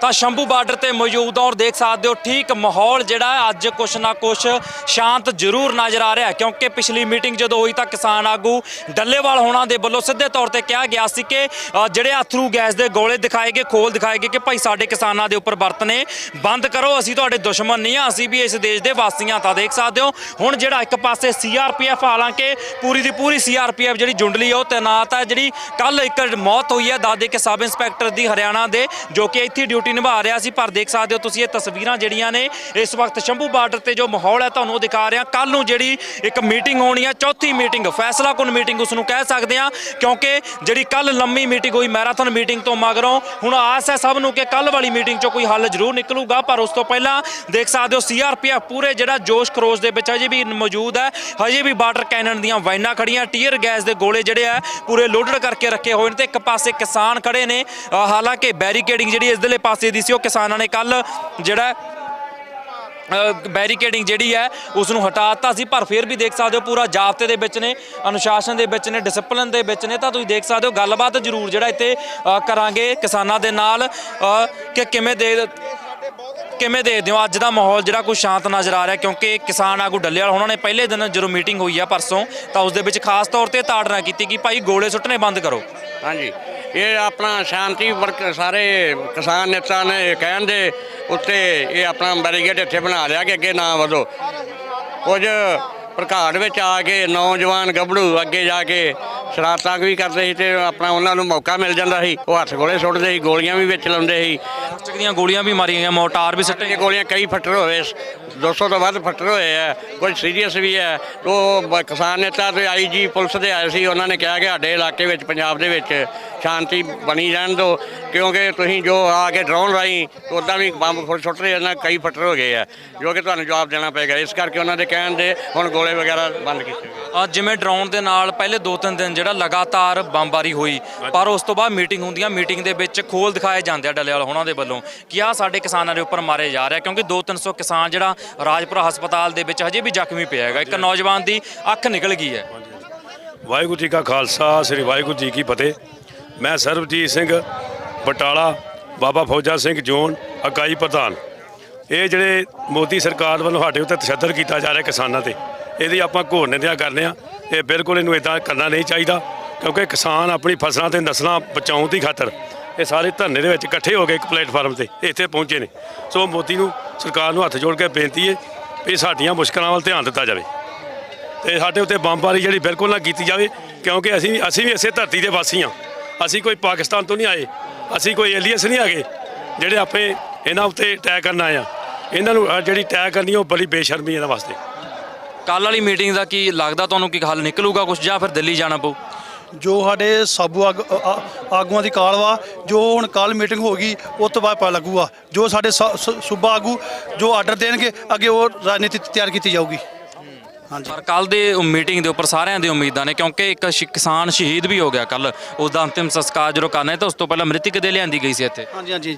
ਤਾਂ ਸ਼ੰਭੂ ਬਾਰਡਰ ਤੇ ਮੌਜੂਦ ਹਾਂ ਔਰ ਦੇਖ ਸਕਦੇ ਹੋ ਠੀਕ ਮਾਹੌਲ ਜਿਹੜਾ ਅੱਜ ਕੁਛ ਨਾ ਕੁਛ ਸ਼ਾਂਤ ਜ਼ਰੂਰ ਨਜ਼ਰ ਆ ਰਿਹਾ ਕਿਉਂਕਿ ਪਿਛਲੀ ਮੀਟਿੰਗ ਜਦੋਂ ਹੋਈ ਤਾਂ ਕਿਸਾਨ ਆਗੂ ਡੱਲੇਵਾਲ ਹੋਣਾ ਦੇ ਵੱਲੋਂ ਸਿੱਧੇ ਤੌਰ ਤੇ ਕਿਹਾ ਗਿਆ ਸੀ ਕਿ ਅ, ਜਿਹੜੇ ਅਥਰੂ ਗੈਸ ਦੇ ਗੋਲੇ ਦਿਖਾਏ ਗਏ ਖੋਲ ਦਿਖਾਏ ਗਏ ਕਿ ਭਾਈ ਸਾਡੇ ਕਿਸਾਨਾਂ ਦੇ ਉੱਪਰ ਵਰਤਨੇ ਬੰਦ ਕਰੋ ਅਸੀਂ ਤੁਹਾਡੇ ਦੁਸ਼ਮਣ ਨਹੀਂ ਆ ਅਸੀਂ ਵੀ ਇਸ ਦੇਸ਼ ਦੇ ਵਾਸੀਆਂ ਤਾਂ ਦੇਖ ਸਕਦੇ ਹੋ ਹੁਣ ਜਿਹੜਾ ਇੱਕ ਪਾਸੇ ਸੀਆਰਪੀਐਫ ਹਾਲਾਂਕਿ ਪੂਰੀ ਦੀ ਪੂਰੀ ਸੀਆਰਪੀਐਫ ਜਿਹੜੀ ਜੁੰਡਲੀ ਆ ਉਹ ਤੈਨਾਤ ਹੈ ਜਿਹੜੀ ਕੱਲ ਇੱਕ ਮੌਤ ਹੋਈ ਹੈ ਦਾਦੇ ਕੇ ਸਬ ਇੰਸਪੈਕਟਰ ਦੀ ਹਰਿਆਣਾ ਦੇ ਜੋ ਕਿ ਇੱਥੇ ਡਿਊਟੀ ਨਿਭਾ ਰਿਹਾ ਸੀ, ਪਰ ਦੇਖ ਸਕਦੇ ਹੋ ਤੁਸੀਂ ਇਹ ਤਸਵੀਰਾਂ ਜਿਹੜੀਆਂ ਨੇ, ਇਸ ਵਕਤ ਸ਼ੰਭੂ ਬਾਰਡਰ ਤੇ ਜੋ ਮਾਹੌਲ ਹੈ ਤੁਹਾਨੂੰ ਉਹ ਦਿਖਾ ਰਿਹਾ। ਕੱਲ ਨੂੰ ਜਿਹੜੀ ਇੱਕ ਮੀਟਿੰਗ ਹੋਣੀ ਹੈ, ਚੌਥੀ ਮੀਟਿੰਗ ਫੈਸਲਾ ਕੁਨ ਮੀਟਿੰਗ ਉਸ ਨੂੰ ਕਹਿ ਸਕਦੇ ਆ ਕਿਉਂਕਿ ਜਿਹੜੀ ਕੱਲ ਲੰਮੀ ਮੀਟਿੰਗ ਹੋਈ, ਮੈਰਾਥਨ ਮੀਟਿੰਗ ਤੋਂ ਮਗਰੋਂ, ਹੁਣ ਆਸ ਹੈ ਸਭ ਨੂੰ ਕਿ ਕੱਲ ਵਾਲੀ ਮੀਟਿੰਗ 'ਚੋਂ ਕੋਈ ਹੱਲ ਜ਼ਰੂਰ ਨਿਕਲੂਗਾ, ਪਰ ਉਸ ਤੋਂ ਪਹਿਲਾਂ ਦੇਖ ਸਕਦੇ ਹੋ ਸੀਆਰਪੀਐਫ ਪੂਰੇ ਜਿਹੜਾ ਜੋਸ਼ ਖਰੋਸ਼ ਦੇ ਵਿੱਚ ਹਜੇ ਵੀ ਮੌਜੂਦ ਹੈ। ਹਜੇ ਵੀ ਬਾਰਡਰ ਕੈਨਨ ਦੀਆਂ ਵਾਈਨਾਂ ਖੜੀਆਂ ਟੀਅਰ ਗੈਸ ਦੇ ਗੋਲੇ ਜਿਹੜੇ ਆ ਪੂਰੇ ਲੋਡਡ ਕਰਕੇ ਰੱਖੇ ਹੋਏ ਨੇ ਤੇ ਇੱਕ ਪਾਸੇ ਕਿਸਾਨ ਖੜੇ ਨੇ। ਹਾਲਾਂਕਿ ਬੈਰੀਕੇਡਿੰਗ ਜਿਹੜੀ ਇਸ ਇਸਦੇਲੇ ਪਾਸੇ ਦੀ ਸੀ ਉਹ ਕਿਸਾਨਾਂ ਨੇ ਕੱਲ ਜਿਹੜਾ ਬੈਰੀਕੇਡਿੰਗ ਜਿਹੜੀ ਹੈ ਉਸ ਨੂੰ ਹਟਾ ਦਿੱਤਾ ਸੀ। ਪਰ ਫਿਰ ਵੀ ਦੇਖ ਸਕਦੇ ਹੋ ਪੂਰਾ ਜਾਬਤੇ ਦੇ ਵਿੱਚ ਨੇ, ਅਨੁਸ਼ਾਸਨ ਦੇ ਵਿੱਚ ਨੇ ਡਿਸਪਲਿਨ ਦੇ ਵਿੱਚ ਨੇ, ਤਾਂ ਤੁਸੀਂ ਦੇਖ ਸਕਦੇ ਹੋ ਗੱਲਬਾਤ ਜ਼ਰੂਰ ਜਿਹੜਾ ਇੱਥੇ ਕਰਾਂਗੇ ਕਿਸਾਨਾਂ ਦੇ ਨਾਲ ਕਿ ਕਿਵੇਂ ਦੇ, ਕਿਵੇਂ ਦੇਖਦੇ ਹੋ ਅੱਜ ਦਾ ਮਾਹੌਲ ਜਿਹੜਾ ਕੋਈ ਸ਼ਾਂਤ ਨਜ਼ਰ ਆ ਰਿਹਾ, ਕਿਉਂਕਿ ਕਿਸਾਨ ਆਗੂ ਡੱਲੇਵਾਲ ਉਹਨਾਂ ਨੇ ਪਹਿਲੇ ਦਿਨ ਜਦੋਂ ਮੀਟਿੰਗ ਹੋਈ ਆ ਪਰਸੋਂ, ਤਾਂ ਉਸ ਦੇ ਵਿੱਚ ਖਾਸ ਤੌਰ ਤੇ ਤਾੜਨਾ ਕੀਤੀ ਕਿ ਭਾਈ ਗੋਲੇ ਸੁੱਟਣੇ ਬੰਦ ਕਰੋ। ਹਾਂਜੀ। ਇਹ ਆਪਣਾ ਸ਼ਾਂਤੀ ਵਰਕ ਸਾਰੇ ਕਿਸਾਨ ਨੇਤਾ ਨੇ ਕਹਿਣ ਦੇ ਉੱਤੇ ਇਹ ਆਪਣਾ ਬੈਰੀਗੇਡ ਇੱਥੇ ਬਣਾ ਲਿਆ ਕਿ ਅੱਗੇ ਨਾ ਵਧੋ। ਕੁਝ ਪ੍ਰਘਾੜ ਵਿੱਚ ਆ ਕੇ ਨੌਜਵਾਨ ਗੱਭਰੂ ਅੱਗੇ ਜਾ ਕੇ ਸ਼ਰਾਰਤਾਂ ਵੀ ਕਰਦੇ ਸੀ ਤੇ ਆਪਣਾ ਉਹਨਾਂ ਨੂੰ ਮੌਕਾ ਮਿਲ ਜਾਂਦਾ ਸੀ। ਉਹ ਹੱਥ ਗੋਲੇ ਸੁੱਟਦੇ ਸੀ ਗੋਲੀਆਂ ਵੀ ਵਿੱਚ ਲਾਉਂਦੇ ਸੀ। ਪਲਾਸਟਿਕ ਦੀਆਂ ਗੋਲੀਆਂ ਵੀ ਮਾਰੀਆਂ ਗਈਆਂ ਮੋਟਾਰ ਵੀ ਸਿੱਟੇ ਗੋਲੀਆਂ ਕਈ ਫੱਟਰ ਹੋਏ 200 ਤੋਂ ਵੱਧ ਫੱਟਰ ਹੋਏ ਆ ਕੁਝ ਸੀਰੀਅਸ ਵੀ ਹੈ ਉਹ ਕਿਸਾਨ ਨੇਤਾ ਤੇ ਆਈਜੀ ਪੁਲਿਸ ਦੇ ਆਏ ਸੀ ਉਹਨਾਂ ਨੇ ਕਿਹਾ ਕਿ ਸਾਡੇ ਇਲਾਕੇ ਵਿੱਚ ਪੰਜਾਬ ਦੇ ਵਿੱਚ ਸ਼ਾਂਤੀ ਬਣੀ ਰਹਿਣ ਦਿਓ ਕਿਉਂਕਿ ਤੁਸੀਂ ਜੋ ਆ ਕੇ ਡਰੋਨ ਰਾਹੀਂ ਉਦਾਂ ਵੀ ਬੰਬ ਫੁੱਟ ਸੁੱਟ ਰਹੇ ਉਹਨਾਂ ਕਈ ਫੱਟਰ ਹੋ ਗਏ ਆ ਜੋ ਕਿ ਤੁਹਾਨੂੰ ਜਵਾਬ ਦੇਣਾ ਪਏਗਾ। ਇਸ ਕਰਕੇ ਉਹਨਾਂ ਦੇ ਕਹਿਣ ਦੇ ਹੁਣ ਗੋਲੇ ਵਗੈਰਾ ਬੰਦ ਕੀਤੇ ਗਏ। ਅ, ਜਿਵੇਂ ਡਰੋਨ ਦੇ ਨਾਲ ਪਹਿਲੇ 2-3 ਦਿਨ ਜਿਹੜਾ ਲਗਾਤਾਰ ਬੰਬਾਰੀ ਹੋਈ ਪਰ ਉਸ ਤੋਂ ਬਾਅਦ ਮੀਟਿੰਗ ਹੁੰਦੀਆਂ ਮੀਟਿੰਗ ਦੇ ਵਿੱਚ ਖੋਲ ਦਿਖਾਏ ਜਾਂਦੇ ਆ ਡੱਲੇਵਾਲ ਹੋਣਾ ਦੇ ਵੱਲੋਂ ਕਿ ਆ ਸਾਡੇ ਕਿਸਾਨਾਂ ਦੇ ਉੱਪਰ ਮਾਰੇ ਜਾ ਰਿਹਾ ਕਿਉਂਕਿ 2-300 ਕਿਸਾਨ ਜਿਹੜਾ ਰਾਜਪੁਰਾ ਹਸਪਤਾਲ ਦੇ ਵਿੱਚ ਹਜੇ ਵੀ ਜ਼ਖਮੀ ਪਿਆ ਹੈਗਾ। ਇੱਕ ਨੌਜਵਾਨ ਦੀ ਅੱਖ ਨਿਕਲ ਗਈ ਹੈ। ਵਾਹਿਗੁਰੂ ਜੀ ਕਾ ਖਾਲਸਾ, ਸ੍ਰੀ ਵਾਹਿਗੁਰੂ ਜੀ ਕੀ ਫਤਿਹ। ਮੈਂ ਸਰਬਜੀਤ ਸਿੰਘ ਬਟਾਲਾ, ਬਾਬਾ ਫੌਜਾ ਸਿੰਘ ਜੋਨ ਇਕਾਈ ਪ੍ਰਧਾਨ। ਇਹ ਜਿਹੜੇ ਮੋਦੀ ਸਰਕਾਰ ਵੱਲੋਂ ਸਾਡੇ ਉੱਤੇ ਤਸ਼ੱਦਦ ਕੀਤਾ ਜਾ ਰਿਹਾ ਕਿਸਾਨਾਂ ਤੇ, ਇਹਦੀ ਆਪਾਂ ਘੋਰ ਨਿੰਦਿਆ ਕਰਨੇ ਆ। ਇਹ ਬਿਲਕੁਲ ਇਹਨੂੰ ਇਦਾਂ ਕਰਨਾ ਨਹੀਂ ਚਾਹੀਦਾ, ਕਿਉਂਕਿ ਕਿਸਾਨ ਆਪਣੀ ਫਸਲਾਂ ਤੇ ਨਸਲਾਂ ਬਚਾਉਣ ਦੀ ਖਾਤਰ ਇਹ ਸਾਰੇ ਧਰਨੇ ਦੇ ਵਿੱਚ ਇਕੱਠੇ ਹੋ ਕੇ ਇੱਕ ਪਲੇਟਫਾਰਮ ਤੇ ਇੱਥੇ ਪਹੁੰਚੇ ਨੇ। ਸੋ ਮੋਦੀ ਨੂੰ ਸਰਕਾਰ ਨੂੰ ਹੱਥ ਜੋੜ ਕੇ ਬੇਨਤੀ ਹੈ ਵੀ ਸਾਡੀਆਂ ਮੁਸ਼ਕਲਾਂ ਵੱਲ ਧਿਆਨ ਦਿੱਤਾ ਜਾਵੇ। ਤੇ ਸਾਡੇ ਉੱਤੇ ਬੰਬਾਰੀ ਜਿਹੜੀ ਬਿਲਕੁਲ ਨਾ ਕੀਤੀ ਜਾਵੇ, ਕਿਉਂਕਿ ਅਸੀਂ ਅਸੀਂ ਵੀ ਇਸੇ ਧਰਤੀ ਦੇ ਵਾਸੀ ਹਾਂ। ਅਸੀਂ ਕੋਈ ਪਾਕਿਸਤਾਨ ਤੋਂ ਨਹੀਂ ਆਏ, ਅਸੀਂ ਕੋਈ ਏਲੀਅਸ ਨਹੀਂ ਹੈਗੇ, ਜਿਹੜੇ ਆਪੇ ਇਹਨਾਂ ਉੱਤੇ ਅਟੈਕ ਕਰਨ ਆਏ ਆ। ਇਹਨਾਂ ਨੂੰ ਜਿਹੜੀ ਅਟੈਕ ਕਰਨੀ ਉਹ ਬੜੀ ਬੇਸ਼ਰਮੀ ਇਹਨਾਂ ਵਾਸਤੇ। ਕੱਲ ਵਾਲੀ ਮੀਟਿੰਗ ਦਾ ਕੀ ਲੱਗਦਾ ਤੁਹਾਨੂੰ, ਕਿ ਹੱਲ ਨਿਕਲੂਗਾ ਕੁਝ ਜਾਂ ਫਿਰ ਦਿੱਲੀ ਜਾਣਾ ਪਊ? ਜੋ ਸਾਡੇ ਸਾਬੂ ਆਗੂਆਂ ਦੀ ਕਾਲ ਵਾ ਜੋ ਹੁਣ ਕੱਲ ਮੀਟਿੰਗ ਹੋ ਗਈ ਉਸ ਤੋਂ ਬਾਅਦ ਪਤਾ ਲੱਗੂਗਾ। ਜੋ ਸਾਡੇ ਸੂਬਾ ਆਗੂ ਜੋ ਆਰਡਰ ਦੇਣਗੇ ਅੱਗੇ ਉਹ ਰਾਜਨੀਤੀ ਤਿਆਰ ਕੀਤੀ ਜਾਊਗੀ। ਹਾਂਜੀ। ਪਰ ਕੱਲ ਦੇ ਮੀਟਿੰਗ ਦੇ ਉੱਪਰ ਸਾਰਿਆਂ ਦੀ ਉਮੀਦਾਂ ਨੇ ਕਿਉਂਕਿ ਇੱਕ ਕਿਸਾਨ ਸ਼ਹੀਦ ਵੀ ਹੋ ਗਿਆ ਕੱਲ ਉਸ ਦਾ ਅੰਤਿਮ ਸੰਸਕਾਰ ਜਦੋਂ ਕਰਨਾ ਹੈ ਤਾਂ ਉਸ ਤੋਂ ਪਹਿਲਾਂ ਮ੍ਰਿਤਕ ਦੇ ਲਿਆਂਦੀ ਗਈ ਸੀ ਇੱਥੇ। ਹਾਂਜੀ ਹਾਂਜੀ।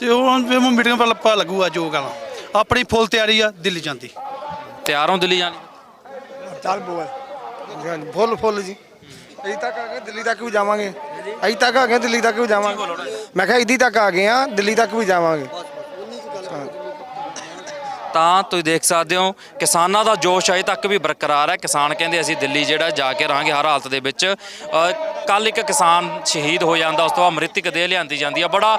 ਤੇ ਹੁਣ ਫਿਰ ਮੀਟਿੰਗ ਪਰ ਪਤਾ ਲੱਗੂਗਾ ਜੋ ਗੱਲ ਆਪਣੀ ਫੁੱਲ ਤਿਆਰੀ ਆ ਦਿੱਲੀ ਜਾਂਦੀ। ਤਿਆਰ ਹੋ ਦਿੱਲੀ ਜਾਣ? ਚੱਲ ਬੋਲ ਹਾਂਜੀ। ਫੁੱਲ ਫੁੱਲ ਜੀ। ਅਜੇ ਤੱਕ ਆ ਗਏ, ਦਿੱਲੀ ਤੱਕ ਵੀ ਜਾਵਾਂਗੇ। ਅਜੇ ਤੱਕ ਆ ਗਏ, ਦਿੱਲੀ ਤੱਕ ਵੀ ਜਾਵਾਂਗੇ। ਮੈਂ ਕਿਹਾ, ਇੱਦੀ ਤੱਕ ਆ ਗਏ ਆ, ਦਿੱਲੀ ਤੱਕ ਵੀ ਜਾਵਾਂਗੇ। ਤਾਂ ਤੁਸੀਂ ਦੇਖ ਸਕਦੇ ਹੋ, ਕਿਸਾਨਾਂ ਦਾ ਜੋਸ਼ ਅਜੇ ਤੱਕ ਵੀ ਬਰਕਰਾਰ ਹੈ। ਕਿਸਾਨ ਕਹਿੰਦੇ ਅਸੀਂ ਦਿੱਲੀ ਜਿਹੜਾ ਜਾ ਕੇ ਰਹਾਂਗੇ ਹਰ ਹਾਲਤ ਦੇ ਵਿੱਚ। ਕੱਲ ਇੱਕ ਕਿਸਾਨ ਸ਼ਹੀਦ ਹੋ ਜਾਂਦਾ, ਉਸ ਤੋਂ ਬਾਅਦ ਮ੍ਰਿਤਕ ਦੇਹ ਲਿਆਂਦੀ ਜਾਂਦੀ ਆ ਬੜਾ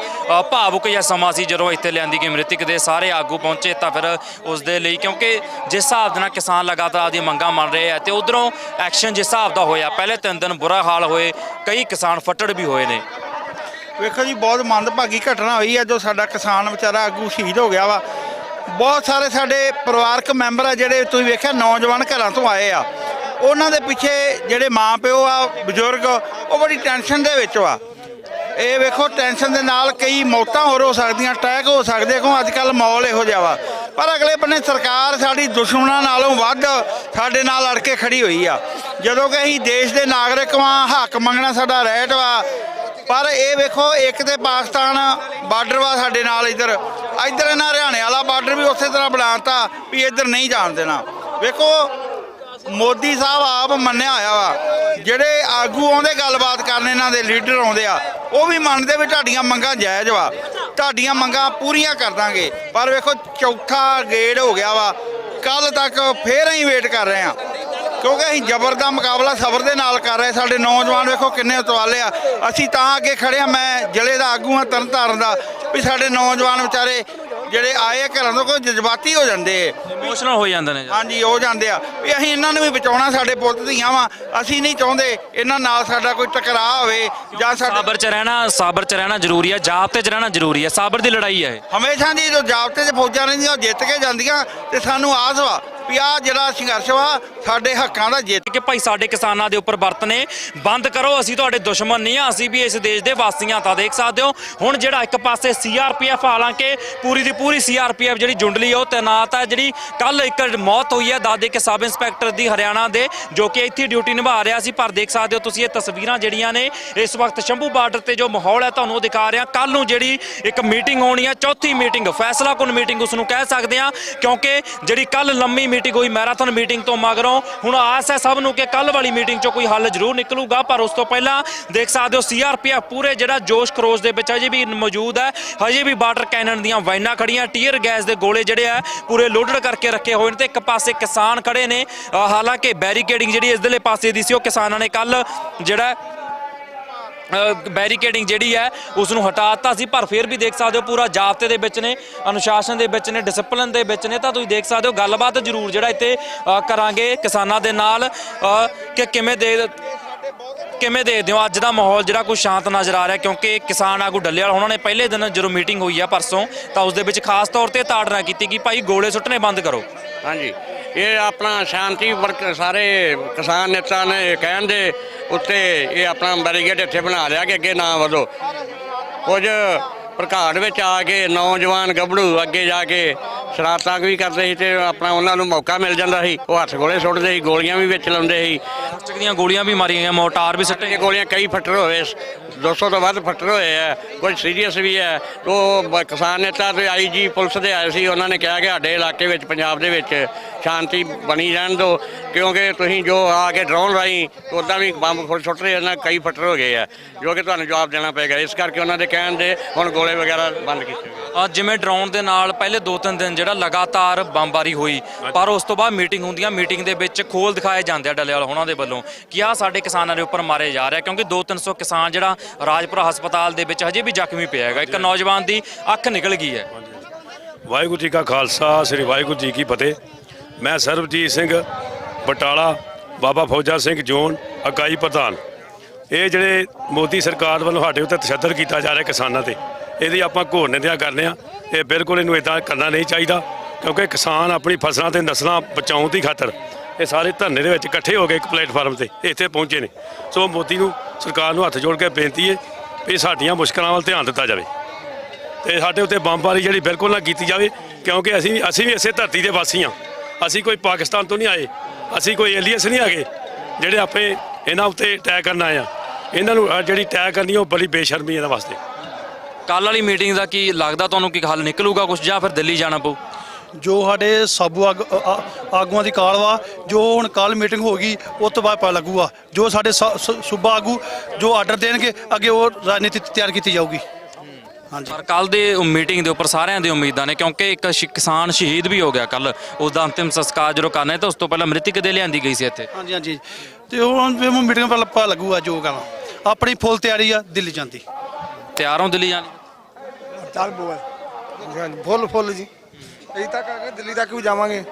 ਭਾਵੁਕ ਜਿਹਾ ਸਮਾਂ ਸੀ ਜਦੋਂ ਇੱਥੇ ਲਿਆਂਦੀ ਗਈ ਮ੍ਰਿਤਕ ਦੇ ਸਾਰੇ ਆਗੂ ਪਹੁੰਚੇ ਤਾਂ ਫਿਰ ਉਸ ਦੇ ਲਈ, ਕਿਉਂਕਿ ਜਿਸ ਹਿਸਾਬ ਦੇ ਨਾਲ ਕਿਸਾਨ ਲਗਾਤਾਰ ਆਪਦੀਆਂ ਮੰਗਾਂ ਮੰਨ ਰਹੇ ਆ ਤੇ ਉਧਰੋਂ ਐਕਸ਼ਨ ਜਿਸ ਹਿਸਾਬ ਦਾ ਹੋਇਆ, ਪਹਿਲੇ ਤਿੰਨ ਦਿਨ ਬੁਰਾ ਹਾਲ ਹੋਏ, ਕਈ ਕਿਸਾਨ ਫੱਟੜ ਵੀ ਹੋਏ ਨੇ। ਵੇਖੋ ਜੀ, ਬਹੁਤ ਮੰਦਭਾਗੀ ਘਟਨਾ ਹੋਈ ਹੈ ਜੋ ਸਾਡਾ ਕਿਸਾਨ ਵਿਚਾਰਾ ਆਗੂ ਸ਼ਹੀਦ ਹੋ ਗਿਆ ਵਾ। ਬਹੁਤ ਸਾਰੇ ਸਾਡੇ ਪਰਿਵਾਰਕ ਮੈਂਬਰ ਆ ਜਿਹੜੇ ਤੁਸੀਂ ਵੇਖਿਆ ਨੌਜਵਾਨ ਘਰਾਂ ਤੋਂ ਆਏ ਆ। ਉਹਨਾਂ ਦੇ ਪਿੱਛੇ ਜਿਹੜੇ ਮਾਂ ਪਿਓ ਆ, ਬਜ਼ੁਰਗ, ਉਹ ਬੜੀ ਟੈਨਸ਼ਨ ਦੇ ਵਿੱਚ ਵਾ। ਇਹ ਵੇਖੋ ਟੈਨਸ਼ਨ ਦੇ ਨਾਲ ਕਈ ਮੌਤਾਂ ਹੋਰ ਹੋ ਸਕਦੀਆਂ ਅਟੈਕ ਹੋ ਸਕਦੇ, ਕਿਉਂ ਅੱਜ ਕੱਲ ਮਾਹੌਲ ਇਹੋ ਜਿਹਾ ਵਾ। ਪਰ ਅਗਲੇ ਬੰਨੇ ਸਰਕਾਰ ਸਾਡੀ ਦੁਸ਼ਮਣਾਂ ਨਾਲੋਂ ਵੱਧ ਸਾਡੇ ਨਾਲ ਅੜ ਕੇ ਖੜੀ ਹੋਈ ਆ। ਜਦੋਂ ਕਿ ਅਸੀਂ ਦੇਸ਼ ਦੇ ਨਾਗਰਿਕ ਵਾਂ, ਹੱਕ ਮੰਗਣਾ ਸਾਡਾ ਰਾਈਟ ਵਾ। ਪਰ ਇਹ ਵੇਖੋ, ਇੱਕ ਤੇ ਪਾਕਿਸਤਾਨ ਬਾਰਡਰ ਵਾ ਸਾਡੇ ਨਾਲ ਇੱਧਰ। ਇੱਧਰ ਇਹਨਾਂ ਹਰਿਆਣੇ ਵਾਲਾ ਬਾਰਡਰ ਵੀ ਉਸੇ ਤਰ੍ਹਾਂ ਬਣਾਤਾ ਵੀ ਇੱਧਰ ਨਹੀਂ ਜਾਣ ਦੇਣਾ। ਵੇਖੋ, ਮੋਦੀ ਸਾਹਿਬ ਆਪ ਮੰਨਿਆ ਹੋਇਆ ਵਾ, ਜਿਹੜੇ ਆਗੂ ਆਉਂਦੇ ਗੱਲਬਾਤ ਕਰਨ ਇਹਨਾਂ ਦੇ, ਲੀਡਰ ਆਉਂਦੇ ਆ, ਉਹ ਵੀ ਮੰਨਦੇ ਵੀ ਤੁਹਾਡੀਆਂ ਮੰਗਾਂ ਜਾਇਜ਼ ਵਾ। ਤੁਹਾਡੀਆਂ ਮੰਗਾਂ ਪੂਰੀਆਂ ਕਰ ਦਾਂਗੇ। ਪਰ ਵੇਖੋ, ਚੌਥਾ ਗੇੜ ਹੋ ਗਿਆ ਵਾ। ਕੱਲ ਤੱਕ ਫੇਰ ਅਸੀਂ ਵੇਟ ਕਰ ਰਹੇ ਹਾਂ। ਕਿਉਂਕਿ ਅਸੀਂ ਜ਼ਬਰ ਦਾ ਮੁਕਾਬਲਾ ਸਬਰ ਦੇ ਨਾਲ ਕਰ ਰਹੇ ਸਾਡੇ ਨੌਜਵਾਨ ਵੇਖੋ ਕਿੰਨੇ ਉਤਵਾਲੇ ਆ। ਅਸੀਂ ਤਾਂ ਅੱਗੇ ਖੜੇ ਆ ਮੈਂ ਜ਼ਿਲ੍ਹੇ ਦਾ ਆਗੂ ਹਾਂ ਤਰਨਤਾਰਨ ਦਾ। ਵੀ ਸਾਡੇ ਨੌਜਵਾਨ ਵਿਚਾਰੇ ਜਿਹੜੇ ਆਏ ਆ ਘਰਾਂ ਤੋਂ ਕੋਈ ਜਜ਼ਬਾਤੀ ਹੋ ਜਾਂਦੇ ਆ। ਇਮੋਸ਼ਨਲ ਹੋ ਜਾਂਦੇ ਨੇ ਹਾਂਜੀ ਹੋ ਜਾਂਦੇ ਆ। ਵੀ ਅਸੀਂ ਇਹਨਾਂ ਨੂੰ ਵੀ ਬਚਾਉਣਾ ਸਾਡੇ ਪੁੱਤ ਧੀਆਂ ਵਾ। ਅਸੀਂ ਨਹੀਂ ਚਾਹੁੰਦੇ ਇਹਨਾਂ ਨਾਲ ਸਾਡਾ ਕੋਈ ਟਕਰਾਅ ਹੋਵੇ ਜਾਂ ਸਾਡਾ ਸਾਬਰ ਚ ਰਹਿਣਾ ਸਾਬਰ ਚ ਰਹਿਣਾ ਜ਼ਰੂਰੀ ਹੈ ਜਾਬਤੇ ਚ ਰਹਿਣਾ ਜ਼ਰੂਰੀ ਹੈ ਸਾਬਰ ਦੀ ਲੜਾਈ ਹੈ ਇਹ। ਹਮੇਸ਼ਾ ਦੀ ਜੋ ਜਾਬਤੇ 'ਚ ਫੌਜਾਂ ਰਹਿੰਦੀਆਂ ਉਹ ਜਿੱਤ ਕੇ ਜਾਂਦੀਆਂ ਤੇ ਸਾਨੂੰ ਆਸ ਵਾ। ਵੀ ਆ ਜਿਹੜਾ ਸੰਘਰਸ਼ ਵਾ, ਸਾਡੇ ਹੱਕਾਂ ਦਾ ਜਿੱਤ। ਕਿ ਭਾਈ ਸਾਡੇ ਕਿਸਾਨਾਂ ਦੇ ਉੱਪਰ ਵਰਤਨੇ, ਬੰਦ ਕਰੋ, ਅਸੀਂ ਤੁਹਾਡੇ ਦੁਸ਼ਮਣ ਨਹੀਂ ਆ, ਅਸੀਂ ਵੀ ਇਸ ਦੇਸ਼ ਦੇ ਵਾਸੀਆਂ ਤਾਂ ਦੇਖ ਸਕਦੇ ਹੋ। ਹੁਣ ਜਿਹੜਾ ਇੱਕ ਪਾਸੇ ਸੀਆਰਪੀਐਫ ਹਾਲਾਂਕਿ ਪੂਰੀ ਦੀ ਪੂਰੀ ਸੀਆਰਪੀਐਫ ਜਿਹੜੀ ਜੁੰਡਲੀ ਆ, ਉਹ ਤੈਨਾਤ ਹੈ ਜਿਹੜੀ ਕੱਲ ਇੱਕ ਮੌਤ ਹੋਈ ਹੈ ਦਾਦੇ ਕੇ ਸਬ ਇੰਸਪੈਕਟਰ ਦੀ ਹਰਿਆਣਾ ਦੇ, ਜੋ ਕਿ ਇੱਥੇ ਡਿਊਟੀ ਨਿਭਾ ਰਿਹਾ ਸੀ, ਪਰ ਦੇਖ ਸਕਦੇ ਹੋ ਤੁਸੀਂ ਇਹ ਤਸਵੀਰਾਂ ਜਿਹੜੀਆਂ ਨੇ, ਇਸ ਵਕਤ ਸ਼ੰਭੂ ਬਾਰਡਰ ਤੇ ਜੋ ਮਾਹੌਲ ਹੈ, ਤੁਹਾਨੂੰ ਉਹ ਦਿਖਾ ਰਿਹਾ। ਕੱਲ ਨੂੰ ਜਿਹੜੀ ਇੱਕ ਮੀਟਿੰਗ ਹੋਣੀ ਹੈ ਚੌਥੀ ਮੀਟਿੰਗ ਫੈਸਲਾ ਕੁਨ ਮੀਟਿੰਗ ਉਸ ਨੂੰ ਕਹਿ ਸਕਦੇ ਆ, ਕਿਉਂਕਿ ਜਿਹੜੀ ਕੱਲ ਲੰਮੀ ਮੀਟਿੰਗ ਹੋਈ, ਮੈਰਾਥਨ ਮੀਟਿੰਗ ਤੋਂ ਮਗਰੋਂ। ਹੁਣ ਆਸ ਹੈ ਸਭ ਨੂੰ ਕਿ ਕੱਲ ਵਾਲੀ ਮੀਟਿੰਗ 'ਚੋਂ ਕੋਈ ਹੱਲ ਜ਼ਰੂਰ ਨਿਕਲੂਗਾ, ਪਰ ਉਸ ਤੋਂ ਪਹਿਲਾਂ ਦੇਖ ਸਕਦੇ ਹੋ ਸੀਆਰਪੀਐਫ ਪੂਰੇ ਜਿਹੜਾ ਜੋਸ਼ ਖਰੋਸ਼ ਦੇ ਵਿੱਚ ਹਜੇ ਵੀ ਮੌਜੂਦ ਹੈ। ਹਜੇ ਵੀ ਵਾਟਰ ਕੈਨਨ ਦੀਆਂ ਵਾਈਨਾਂ ਖੜੀਆਂ ਟੀਅਰ ਗੈਸ ਦੇ ਗੋਲੇ ਜਿਹੜੇ ਆ ਪੂਰੇ ਲੋਡਡ ਕਰਕੇ ਰੱਖੇ ਹੋਏ ਨੇ ਤੇ ਇੱਕ ਪਾਸੇ ਕਿਸਾਨ ਖੜੇ ਨੇ। ਹਾਲਾਂਕਿ ਬੈਰੀਕੇਡਿੰਗ ਜਿਹੜੀ ਇਸਦੇਲੇ ਪਾਸੇ ਦੀ ਸੀ, ਉਹ ਕਿਸਾਨਾਂ ਨੇ ਕੱਲ ਜਿਹੜਾ ਬੈਰੀਕੇਡਿੰਗ ਜਿਹੜੀ ਹੈ ਉਸ ਨੂੰ ਹਟਾ ਦਿੱਤਾ ਸੀ, ਪਰ ਫਿਰ ਵੀ ਦੇਖ ਸਕਦੇ ਹੋ ਪੂਰਾ ਜਾਬਤੇ ਦੇ ਵਿੱਚ ਨੇ, ਅਨੁਸ਼ਾਸਨ ਦੇ ਵਿੱਚ ਨੇ ਡਿਸਪਲਿਨ ਦੇ ਵਿੱਚ ਨੇ, ਤਾਂ ਤੁਸੀਂ ਦੇਖ ਸਕਦੇ ਹੋ ਗੱਲਬਾਤ ਜ਼ਰੂਰ ਜਿਹੜਾ ਇੱਥੇ ਕਰਾਂਗੇ ਕਿਸਾਨਾਂ ਦੇ ਨਾਲ ਕਿ ਕਿਵੇਂ ਦੇ, ਕਿਵੇਂ ਦੇਖਦੇ ਹੋ ਅੱਜ ਦਾ ਮਾਹੌਲ ਜਿਹੜਾ ਕੋਈ ਸ਼ਾਂਤ ਨਜ਼ਰ ਆ ਰਿਹਾ, ਕਿਉਂਕਿ ਕਿਸਾਨ ਆਗੂ ਡੱਲੇਵਾਲ ਉਹਨਾਂ ਨੇ ਪਹਿਲੇ ਦਿਨ ਜਦੋਂ ਮੀਟਿੰਗ ਹੋਈ ਆ ਪਰਸੋਂ, ਤਾਂ ਉਸ ਦੇ ਵਿੱਚ ਖਾਸ ਤੌਰ ਤੇ ਤਾੜਨਾ ਕੀਤੀ ਕਿ ਭਾਈ ਗੋਲੇ ਸੁੱਟਣੇ ਬੰਦ ਕਰੋ। ਹਾਂਜੀ। ਇਹ ਆਪਣਾ ਸ਼ਾਂਤੀ ਵਰਕ ਸਾਰੇ ਕਿਸਾਨ ਨੇਤਾ ਨੇ ਕਹਿਣ ਦੇ ਉੱਤੇ ਇਹ ਆਪਣਾ ਬੈਰੀਗੇਡ ਇੱਥੇ ਬਣਾ ਲਿਆ ਕਿ ਅੱਗੇ ਨਾ ਵਧੋ। ਕੁਝ ਪ੍ਰਘਾੜ ਵਿੱਚ ਆ ਕੇ ਨੌਜਵਾਨ ਗੱਭਰੂ ਅੱਗੇ ਜਾ ਕੇ ਸ਼ਰਾਰਤਾਂ ਵੀ ਕਰਦੇ ਸੀ ਤੇ ਆਪਣਾ ਉਹਨਾਂ ਨੂੰ ਮੌਕਾ ਮਿਲ ਜਾਂਦਾ ਸੀ। ਉਹ ਹੱਥ ਗੋਲੇ ਸੁੱਟਦੇ ਸੀ ਗੋਲੀਆਂ ਵੀ ਵਿੱਚ ਲਾਉਂਦੇ ਸੀ। ਪਲਾਸਟਿਕ ਦੀਆਂ ਗੋਲੀਆਂ ਵੀ ਮਾਰੀਆਂ ਗਈਆਂ ਮੋਟਾਰ ਵੀ ਸੱਟੇ ਇਹ ਗੋਲੀਆਂ ਕਈ ਫੱਟਰ ਹੋਏ 200 ਤੋਂ ਵੱਧ ਫੱਟਰ ਹੋਏ ਆ ਕੁਝ ਸੀਰੀਅਸ ਵੀ ਹੈ ਉਹ ਕਿਸਾਨ ਨੇਤਾ ਤੇ ਆਈਜੀ ਪੁਲਿਸ ਦੇ ਆਏ ਸੀ ਉਹਨਾਂ ਨੇ ਕਿਹਾ ਕਿ ਸਾਡੇ ਇਲਾਕੇ ਵਿੱਚ ਪੰਜਾਬ ਦੇ ਵਿੱਚ ਸ਼ਾਂਤੀ ਬਣੀ ਰਹਿਣ ਦਿਓ ਕਿਉਂਕਿ ਤੁਸੀਂ ਜੋ ਆ ਕੇ ਡਰੋਨ ਰਾਹੀਂ ਉਦਾਂ ਵੀ ਬੰਬ ਫੁੱਟ ਸੁੱਟ ਰਹੇ ਉਹਨਾਂ ਕਈ ਫੱਟਰ ਹੋ ਗਏ ਆ ਜੋ ਕਿ ਤੁਹਾਨੂੰ ਜਵਾਬ ਦੇਣਾ ਪਏਗਾ। ਇਸ ਕਰਕੇ ਉਹਨਾਂ ਦੇ ਕਹਿਣ ਦੇ ਹੁਣ ਗੋਲੇ ਵਗੈਰਾ ਬੰਦ ਕੀਤੇ ਗਏ। ਜਿਵੇਂ ਡਰੋਨ ਦੇ ਨਾਲ ਪਹਿਲੇ 2-3 ਦਿਨ ਜਿਹੜਾ ਲਗਾਤਾਰ ਬੰਬਾਰੀ ਹੋਈ ਪਰ ਉਸ ਤੋਂ ਬਾਅਦ ਮੀਟਿੰਗ ਹੁੰਦੀਆਂ ਮੀਟਿੰਗ ਦੇ ਵਿੱਚ ਖੋਲ ਦਿਖਾਏ ਜਾਂਦੇ ਆ ਡੱਲੇਵਾਲ ਹੋਣਾ ਦੇ ਵੱਲੋਂ ਕਿ ਆ ਸਾਡੇ ਕਿਸਾਨਾਂ ਦੇ ਉੱਪਰ ਮਾਰੇ ਜਾ ਰਿਹਾ ਕਿਉਂਕਿ 2-300 ਕਿਸਾਨ ਜਿਹੜਾ ਰਾਜਪੁਰਾ ਹਸਪਤਾਲ ਦੇ ਵਿੱਚ ਹਜੇ ਵੀ ਜ਼ਖਮੀ ਪਿਆ ਹੈਗਾ। ਇੱਕ ਨੌਜਵਾਨ ਦੀ ਅੱਖ ਨਿਕਲ ਗਈ ਹੈ। ਵਾਹਿਗੁਰੂ ਜੀ ਕਾ ਖਾਲਸਾ ਸ੍ਰੀ ਵਾਹਿਗੁਰੂ ਜੀ ਕੀ ਫਤਿਹ। ਮੈਂ ਸਰਬਜੀਤ ਸਿੰਘ ਬਟਾਲਾ, ਬਾਬਾ ਫੌਜਾ ਸਿੰਘ ਜੋਨ ਇਕਾਈ ਪ੍ਰਧਾਨ। ਇਹ ਜਿਹੜੇ ਮੋਦੀ ਸਰਕਾਰ ਵੱਲੋਂ ਸਾਡੇ ਉੱਤੇ ਤਸ਼ੱਦਦ ਕੀਤਾ ਜਾ ਰਿਹਾ ਕਿਸਾਨਾਂ ਤੇ, ਇਹਦੀ ਆਪਾਂ ਘੋਰ ਨਿੰਦਿਆ ਕਰਨੇ ਆ। ਇਹ ਬਿਲਕੁਲ ਇਹਨੂੰ ਇਦਾਂ ਕਰਨਾ ਨਹੀਂ ਚਾਹੀਦਾ, ਕਿਉਂਕਿ ਕਿਸਾਨ ਆਪਣੀ ਫਸਲਾਂ ਤੇ ਨਸਲਾਂ ਬਚਾਉਣ ਦੀ ਖਾਤਰ ਇਹ ਸਾਰੇ ਧਰਨੇ ਦੇ ਵਿੱਚ ਇਕੱਠੇ ਹੋ ਕੇ ਇੱਕ ਪਲੇਟਫਾਰਮ ਤੇ ਇੱਥੇ ਪਹੁੰਚੇ ਨੇ। ਸੋ ਮੋਦੀ ਨੂੰ, ਸਰਕਾਰ ਨੂੰ ਹੱਥ ਜੋੜ ਕੇ ਬੇਨਤੀ ਹੈ ਵੀ ਸਾਡੀਆਂ ਮੁਸ਼ਕਲਾਂ ਵੱਲ ਧਿਆਨ ਦਿੱਤਾ ਜਾਵੇ। ਤੇ ਸਾਡੇ ਉੱਤੇ ਬੰਬਾਰੀ ਜਿਹੜੀ ਬਿਲਕੁਲ ਨਾ ਕੀਤੀ ਜਾਵੇ, ਕਿਉਂਕਿ ਅਸੀਂ ਅਸੀਂ ਵੀ ਇਸੇ ਧਰਤੀ ਦੇ ਵਾਸੀ ਹਾਂ। ਅਸੀਂ ਕੋਈ ਪਾਕਿਸਤਾਨ ਤੋਂ ਨਹੀਂ ਆਏ। ਅਸੀਂ ਕੋਈ ਏਲੀਅਸ ਨਹੀਂ ਹੈਗੇ ਜਿਹੜੇ ਆਪੇ ਇਹਨਾਂ ਉੱਤੇ ਅਟੈਕ ਕਰਨ ਆਏ ਆ। ਇਹਨਾਂ ਨੂੰ ਅਹ, ਜਿਹੜੀ ਅਟੈਕ ਕਰਨੀ ਉਹ ਬੜੀ ਬੇਸ਼ਰਮੀ ਇਹਨਾਂ ਵਾਸਤੇ। ਕੱਲ ਵਾਲੀ ਮੀਟਿੰਗ ਦਾ ਕੀ ਲੱਗਦਾ ਤੁਹਾਨੂੰ ਕਿ ਹੱਲ ਨਿਕਲੂਗਾ ਕੁਝ ਜਾਂ ਫਿਰ ਦਿੱਲੀ ਜਾਣਾ ਪਊ? ਜੋ ਸਾਡੇ ਸਾਬੂ ਆਗ- ਆ- ਆਗੂਆਂ ਦੀ ਕਾਲ ਵਾ ਜੋ ਹੁਣ ਕੱਲ ਮੀਟਿੰਗ ਹੋ ਗਈ ਉਸ ਤੋਂ ਬਾਅਦ ਪਤਾ ਲੱਗੂਗਾ। ਜੋ ਸਾਡੇ ਸ- ਸ- ਸੂਬਾ ਆਗੂ ਜੋ ਆਰਡਰ ਦੇਣਗੇ ਅੱਗੇ ਉਹ ਰਾਜਨੀਤੀ ਤਿਆਰ ਕੀਤੀ ਜਾਊਗੀ। ਪਰ ਕੱਲ ਦੇ ਮੀਟਿੰਗ ਦੇ ਉੱਪਰ ਸਾਰਿਆਂ ਦੀ ਉਮੀਦਾਂ ਨੇ ਕਿਉਂਕਿ ਇੱਕ ਕਿਸਾਨ ਸ਼ਹੀਦ ਵੀ ਹੋ ਗਿਆ ਕੱਲ ਉਸ ਦਾ ਅੰਤਿਮ ਸੰਸਕਾਰ ਜਦੋਂ ਕਰਨਾ ਹੈ ਤਾਂ ਉਸ ਤੋਂ ਪਹਿਲਾਂ ਮ੍ਰਿਤਕ ਦੇ ਲਿਆਂਦੀ ਗਈ ਸੀ ਇੱਥੇ। ਹਾਂਜੀ ਹਾਂਜੀ। ਤੇ ਹੁਣ ਵੀ ਮੀਟਿੰਗ ਪਰ ਪਤਾ ਲੱਗੂਗਾ ਜੋ ਗੱਲ ਆਪਣੀ ਫੁੱਲ ਤਿਆਰੀ ਆ ਦਿੱਲੀ ਜਾਂਦੀ। ਤਿਆਰ ਹੋ ਦਿੱਲੀ ਜਾਣ ਚੱਲ ਬੋਲ ਹਾਂਜੀ ਫੁੱਲ ਫੁੱਲ ਜੀ। ਅਜੇ ਤੱਕ ਆ ਦਿੱਲੀ ਤੱਕ ਵੀ ਜਾਵਾਂਗੇ।